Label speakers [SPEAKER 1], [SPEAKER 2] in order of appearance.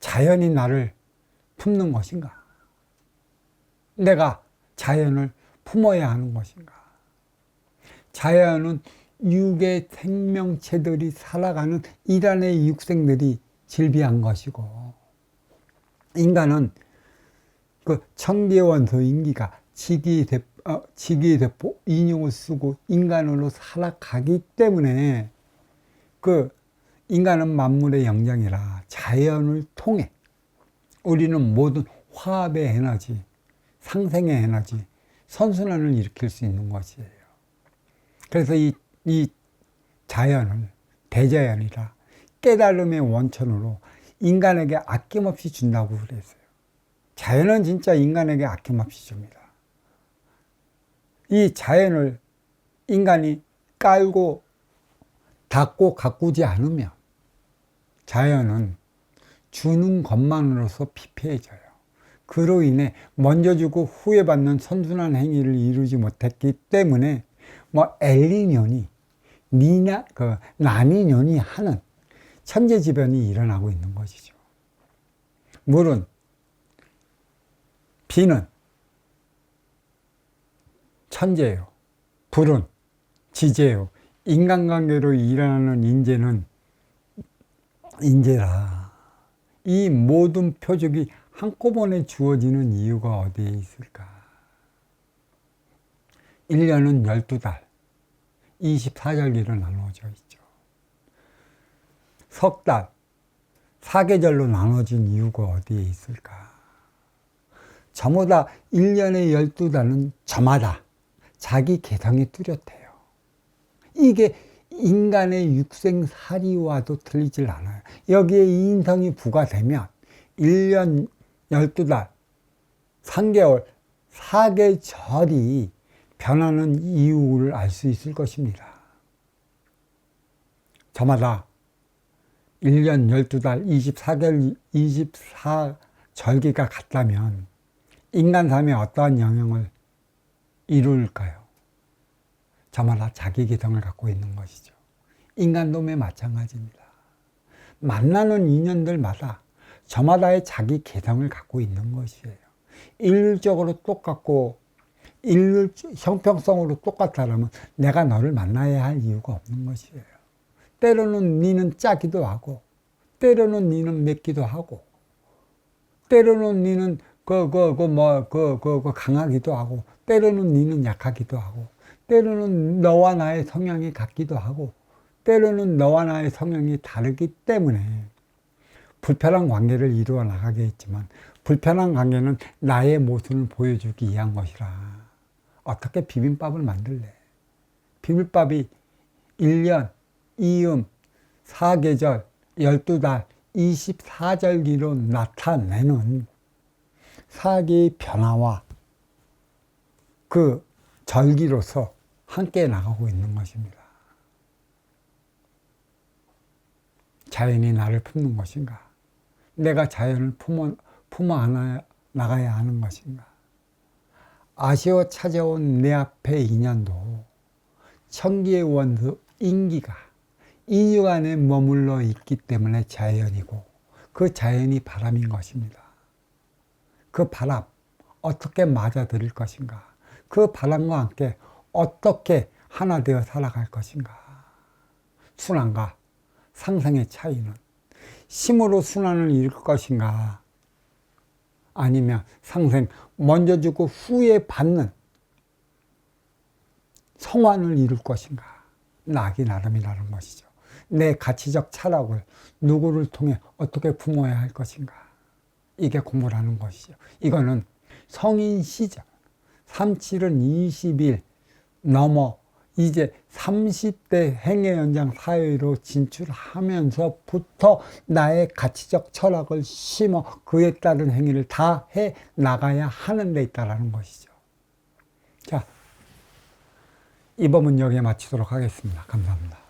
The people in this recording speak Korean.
[SPEAKER 1] 자연이 나를 품는 것인가? 내가 자연을 품어야 하는 것인가? 자연은 육의 생명체들이 살아가는 일환의 육생들이 질비한 것이고, 인간은 그 청계원소 인기가 지기대, 어, 지기대포 인용을 쓰고 인간으로 살아가기 때문에 그 인간은 만물의 영장이라 자연을 통해 우리는 모든 화합의 에너지, 상생의 에너지, 선순환을 일으킬 수 있는 것이에요. 그래서 이, 이 자연을 대자연이라 깨달음의 원천으로 인간에게 아낌없이 준다고 그랬어요. 자연은 진짜 인간에게 아낌없이 줍니다. 이 자연을 인간이 깔고 닦고 가꾸지 않으면 자연은 주는 것만으로서 피폐해져요. 그로 인해 먼저 주고 후에 받는 선순환 행위를 이루지 못했기 때문에 뭐 엘리년이 니나 그 나니년이 하는 천재지변이 일어나고 있는 것이죠. 물은 비는 천재요. 불은 지재요. 인간관계로 일어나는 인재는 인재라. 이 모든 표적이 한꺼번에 주어지는 이유가 어디에 있을까? 1년은 12달, 24절기로 나누어져 있죠. 석 달, 사계절로 나눠진 이유가 어디에 있을까? 저마다 1년에 12달은 저마다 자기 개성이 뚜렷해요. 이게 인간의 육생살이와도 틀리질 않아요. 여기에 인성이 부과되면 1년 12달, 3개월, 4계절이 변하는 이유를 알 수 있을 것입니다. 저마다 1년 12달, 24개월, 24절기가 같다면 인간 삶에 어떠한 영향을 이룰까요? 저마다 자기 개성을 갖고 있는 것이죠. 인간도매 마찬가지입니다. 만나는 인연들마다 저마다의 자기 개성을 갖고 있는 것이에요. 일률적으로 똑같고 일률 형평성으로 똑같다면 내가 너를 만나야 할 이유가 없는 것이에요. 때로는 니는 짜기도 하고 때로는 니는 맵기도 하고 때로는 니는 그 그 그 뭐 그 그 그 강하기도 하고 때로는 니는 약하기도 하고 때로는 너와 나의 성향이 같기도 하고 때로는 너와 나의 성향이 다르기 때문에 불편한 관계를 이루어 나가게 했지만 불편한 관계는 나의 모습을 보여주기 위한 것이라. 어떻게 비빔밥을 만들래? 비빔밥이 1년, 2음, 4계절, 12달, 24절기로 나타내는 사계의 변화와 그 절기로서 함께 나가고 있는 것입니다. 자연이 나를 품는 것인가? 내가 자연을 품어, 품어 나가야 하는 것인가? 아쉬워 찾아온 내 앞의 인연도 천기의 원수 인기가 인유 안에 머물러 있기 때문에 자연이고 그 자연이 바람인 것입니다. 그 바람 어떻게 맞아들일 것인가? 그 바람과 함께 어떻게 하나 되어 살아갈 것인가? 순환과 상상의 차이는 힘으로 순환을 이룰 것인가? 아니면 상생 먼저 주고 후에 받는 성환을 이룰 것인가? 낙이 나름이라는 것이죠. 내 가치적 철학을 누구를 통해 어떻게 품어야 할 것인가? 이게 공부라는 것이죠. 이거는 성인 시절 37은 20일 넘어 이제 30대 행해 연장 사회로 진출하면서부터 나의 가치적 철학을 심어 그에 따른 행위를 다 해 나가야 하는 데 있다라는 것이죠. 자, 이 법은 여기에 마치도록 하겠습니다. 감사합니다.